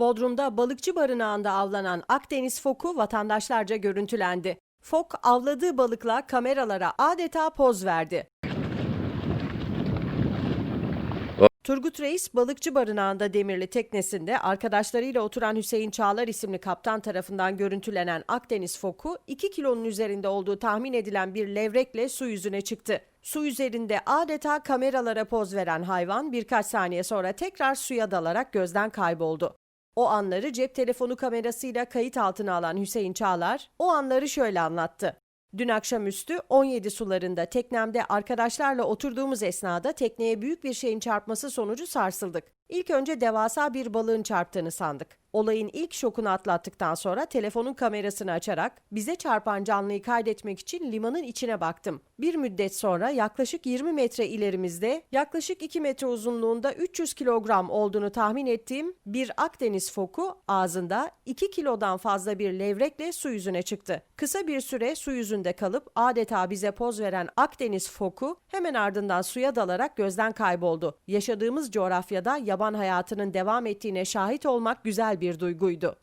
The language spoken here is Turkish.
Bodrum'da balıkçı barınağında avlanan Akdeniz foku vatandaşlarca görüntülendi. Fok avladığı balıkla kameralara adeta poz verdi. Turgut Reis balıkçı barınağında demirli teknesinde arkadaşlarıyla oturan Hüseyin Çağlar isimli kaptan tarafından görüntülenen Akdeniz foku 2 kilonun üzerinde olduğu tahmin edilen bir levrekle su yüzüne çıktı. Su üzerinde adeta kameralara poz veren hayvan birkaç saniye sonra tekrar suya dalarak gözden kayboldu. O anları cep telefonu kamerasıyla kayıt altına alan Hüseyin Çağlar o anları şöyle anlattı. Dün akşamüstü 17 sularında teknemde arkadaşlarla oturduğumuz esnada tekneye büyük bir şeyin çarpması sonucu sarsıldık. İlk önce devasa bir balığın çarptığını sandık. Olayın ilk şokunu atlattıktan sonra telefonun kamerasını açarak bize çarpan canlıyı kaydetmek için limanın içine baktım. Bir müddet sonra yaklaşık 20 metre ilerimizde yaklaşık 2 metre uzunluğunda 300 kilogram olduğunu tahmin ettiğim bir Akdeniz foku ağzında 2 kilodan fazla bir levrekle su yüzüne çıktı. Kısa bir süre su yüzünde kalıp adeta bize poz veren Akdeniz foku hemen ardından suya dalarak gözden kayboldu. Yaşadığımız coğrafyada yaban hayatının devam ettiğine şahit olmak güzel bir duyguydu.